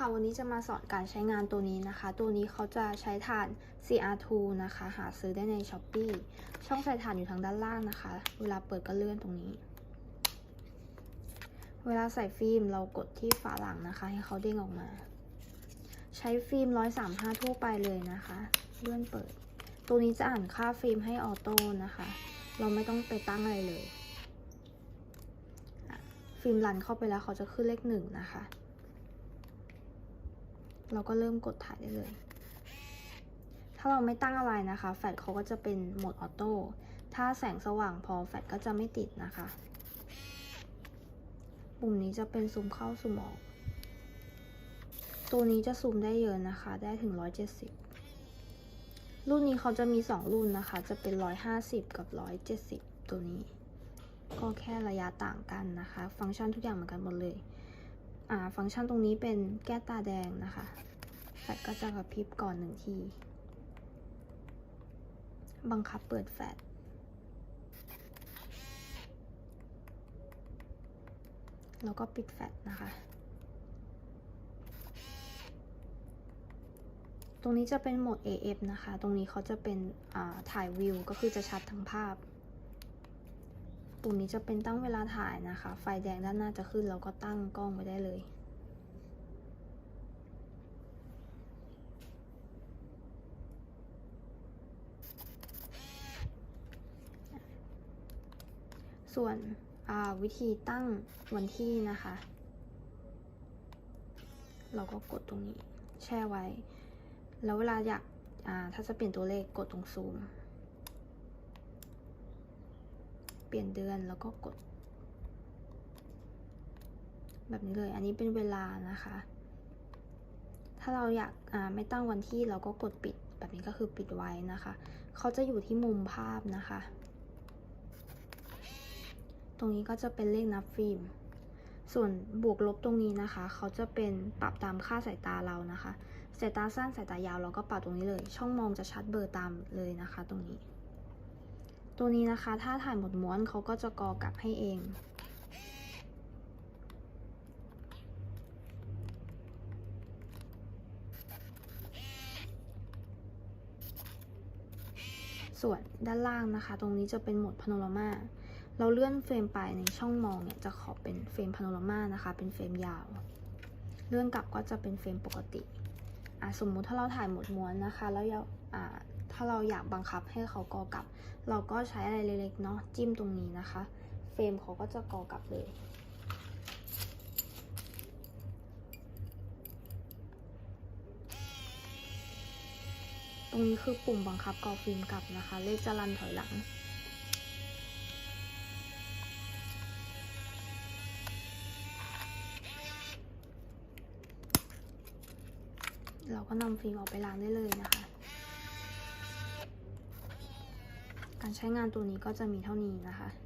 ค่ะวันนี้จะมาสอนการใช้งานตัวนี้นะคะ ตัวนี้เขาจะใช้ถ่าน CR2 นะคะ หาซื้อได้ใน s h อ p e e ช่องใส่ถ่านอยู่ทางด้านล่างนะคะ เวลาเปิดก็เลื่อนตรงนี้ เวลาใส่ฟิล์มเรากดที่ฝาหลังนะคะ ให้เขาเด้งออกมา ใช้ฟิล์ม 135 ทั่วไปเลยนะคะ เลื่อนเปิด ตัวนี้จะอ่านค่าฟิล์มให้ออโต้นะคะ เราไม่ต้องไปตั้งอะไรเลย ฟิล์มรันเข้าไปแล้วเขาจะขึ้นเลขหนึ่งนะคะ เราก็เริ่มกดถ่ายได้เลย ถ้าเราไม่ตั้งอะไรนะคะ แฟลชเขาก็จะเป็นโหมดออโต้ ถ้าแสงสว่างพอแฟลชก็จะไม่ติดนะคะ ปุ่มนี้จะเป็นซูมเข้าซูมออก ตัวนี้จะซูมได้เยอะนะคะ ได้ถึง 170 รุ่นนี้เขาจะมี 2 รุ่นนะคะ จะเป็น 150 กับ 170 ตัวนี้ ก็แค่ระยะต่างกันนะคะ ฟังก์ชันทุกอย่างเหมือนกันหมดเลย ฟังก์ชันตรงนี้เป็นแก้ตาแดงนะคะแฟลชก็จะกระพริบก่อนหนึ่งที บังคับเปิดแฟลชแล้วก็ปิดแฟลชนะคะ ตรงนี้จะเป็นโหมด AF นะคะ ตรงนี้เขาจะเป็นถ่ายวิว ก็คือจะชัดทั้งภาพ ปุ่มนี้จะเป็นตั้งเวลาถ่ายนะคะ ไฟแดงด้านหน้าจะขึ้นเราก็ตั้งกล้องไว้ได้เลย ส่วนวิธีตั้งวันที่นะคะ เราก็กดตรงนี้แช่ไว้ แล้วเวลาอยากถ้าจะเปลี่ยนตัวเลขกดตรงซูม เปลี่ยนเดือนแล้วก็กด แบบนี้เลย อันนี้เป็นเวลานะคะ ถ้าเราอยากไม่ตั้งวันที่เราก็กดปิด แบบนี้ก็คือปิดไว้นะคะ เขาจะอยู่ที่มุมภาพนะคะ ตรงนี้ก็จะเป็นเลขนับฟิล์ม ส่วนบวกลบตรงนี้นะคะ เขาจะเป็นปรับตามค่าสายตาเรานะคะ สายตาสั้นสายตายาวเราก็ปรับตรงนี้เลย ช่องมองจะชัดเบอร์ตามเลยนะคะ ตรงนี้ ตัวนี้นะคะ ถ้าถ่ายหมดม้วนเขาก็จะกอกลับให้เอง ส่วนด้านล่างนะคะ ตรงนี้จะเป็นโหมดพาโนรามา เราเลื่อนเฟรมไปในช่องมองเนี่ยจะขอเป็นเฟรมพาโนรามานะคะ เป็นเฟรมยาว เลื่อนกลับก็จะเป็นเฟรมปกติอะสมมุติถ้าเราถ่ายหมดม้วนนะคะ แล้วอยากอ่า ถ้าเราอยากบังคับให้เขากอกลับ เราก็ใช้อะไรเล็กๆเนาะจิ้มตรงนี้นะคะ เฟรมเขาก็จะกอกลับเลย ตรงนี้คือปุ่มบังคับกอฟิล์มกลับนะคะ เลขจะรันถอยหลังเราก็นำฟิล์มออกไปล้างได้เลยนะคะ ใช้งานตัวนี้ก็จะมีเท่านี้นะคะ